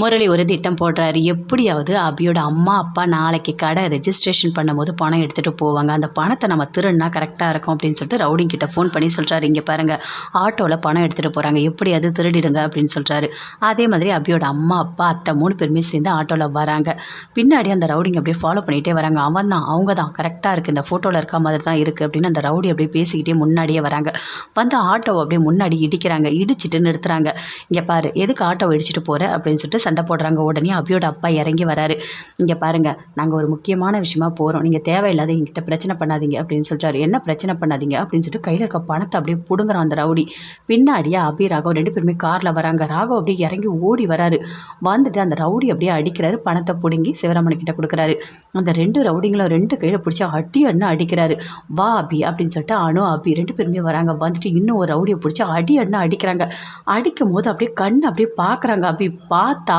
முரளி ஒரு திட்டம் போடுறாரு. எப்படியாவது அபியோட அம்மா அப்பா நாளைக்கு கடை ரெஜிஸ்ட்ரேஷன் பண்ணும்போது பணம் எடுத்துகிட்டு போவாங்க. அந்த பணத்தை நம்ம திருடினா கரெக்டாக இருக்கும் அப்படின்னு சொல்லிட்டு ரவுடிங் கிட்ட ஃபோன் பண்ணி சொல்கிறாரு இங்கே பாருங்கள் ஆட்டோவில் பணம் எடுத்துகிட்டு போகிறாங்க எப்படியாவது திருடிடுங்க அப்படின்னு சொல்கிறாரு அதே மாதிரி அபியோட அம்மா அப்பா அத்தை மூணு பேருமே சேர்ந்து ஆட்டோவில் வராங்க. பின்னாடி அந்த ரவுடிங் அப்படியே ஃபாலோ பண்ணிகிட்டே வராங்க. அவன் தான் அவங்க தான். கரெக்டாக இருக்குது இந்த ஃபோட்டோவில் இருக்க மாதிரி தான் இருக்குது அப்படின்னு அந்த ரவுடி அப்படியே பேசிக்கிட்டே முன்னாடியே வராங்க. வந்து ஆட்டோவை அப்படியே முன்னாடி இடிக்கிறாங்க. இடிச்சிட்டு நிறுத்துறாங்க. இங்கே பாரு எதுக்கு ஆட்டோவை இடிச்சிட்டு போகிற அப்படின்னு சொல்லிட்டு சண்டை போடுறாங்க. உடனே அபியோட அப்பா இறங்கி வராரு. இங்கே பாருங்கள் நாங்கள் ஒரு முக்கியமான விஷயமா போகிறோம் நீங்கள் தேவையில்லாத எங்கிட்ட பிரச்சனை பண்ணாதீங்க அப்படின்னு சொல்லிட்டாரு என்ன பிரச்சனை பண்ணாதீங்க அப்படின்னு சொல்லிட்டு கையில் இருக்க பணத்தை அப்படியே பிடுங்குறான் அந்த ரவுடி. பின்னாடியே அபி ராகவ் ரெண்டு பேருமே காரில் வராங்க. ராகவ் அப்படியே இறங்கி ஓடி வராரு. வந்துட்டு அந்த ரவுடி அப்படியே அடிக்கிறாரு பணத்தை பிடுங்கி சிவராமன் கிட்ட கொடுக்குறாரு. அந்த ரெண்டு ரவுடிங்களும் ரெண்டு கையில் பிடிச்சி அடி அண்ணு அடிக்கிறாரு. வா அபி அப்படின்னு சொல்லிட்டு அனு அபி ரெண்டு பேருமே வராங்க. வந்துட்டு இன்னும் ஒரு ரவுடியை பிடிச்சி அடி அண்ணு அடிக்கிறாங்க. அடிக்கும் போது அப்படியே கண் அப்படியே பார்க்குறாங்க அபி. பார்த்தா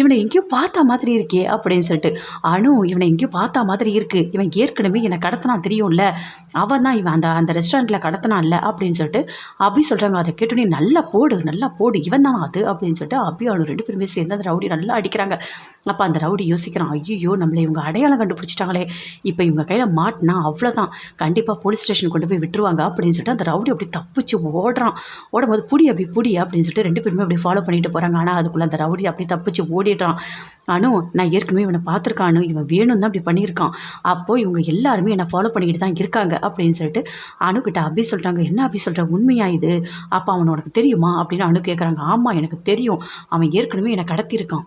இவனை எங்கேயோ பார்த்த மாதிரி இருக்கே அப்படின்னு சொல்லிட்டு அனு இவனை எங்கேயோ பார்த்த மாதிரி இருக்குது இவன் ஏற்கனவே என்னை கடத்தினான் தெரியும்ல. அவன் தான் இவன் அந்த அந்த ரெஸ்டாரண்ட்டில் கடத்தினான்ல அப்படின்னு சொல்லிட்டு அபி சொல்கிறாங்க அதை கேட்டு நீ நல்லா போடு நல்லா போடு. இவன் தான் அது? அப்படின்னு சொல்லிட்டு அபி அனு ரெண்டு பேருமே சேர்ந்து அந்த ரவுடி நல்லா அடிக்கிறாங்க. அப்போ அந்த ரவுடி யோசிக்கிறான் ஐயோ நம்மளை இவங்க அடையாளம் கண்டுபிடிச்சிட்டாங்களே. இப்போ இவங்க கையில் மாட்டினா அவ்வளோதான் கண்டிப்பாக போலீஸ் ஸ்டேஷன் கொண்டு போய் விட்டுருவாங்க. அப்படின்னு சொல்லிட்டு அந்த ரவுடி அப்படி தப்பிச்சு ஓடுறான். ஓடும்போது புடி அப்படி புடி. அப்படின்னு சொல்லிட்டு ரெண்டு பேருமே அப்படி ஃபாலோ பண்ணிட்டு போகிறாங்க ஆனால் அதுக்குள்ளே அந்த ரவுடி அப்படி தப்பிச்சு ஓடிடுறான். அனு நான் ஏற்கனவே இவனை பார்த்துருக்கான் அனு. இவன் வேணும் தான் அப்படி பண்ணியிருக்கான். அப்போது இவங்க எல்லாருமே என்னை ஃபாலோ பண்ணிக்கிட்டு தான் இருக்காங்க அப்படின்னு சொல்லிட்டு அணுக்கிட்ட அப்படி சொல்கிறாங்க என்ன அப்படி சொல்கிற உண்மையா இது? அப்போ அவன் உனக்கு தெரியுமா? அப்படின்னு அனு கேட்குறாங்க ஆமாம் எனக்கு தெரியும். அவன் ஏற்கனவே என்னை கடத்தியிருக்கான்.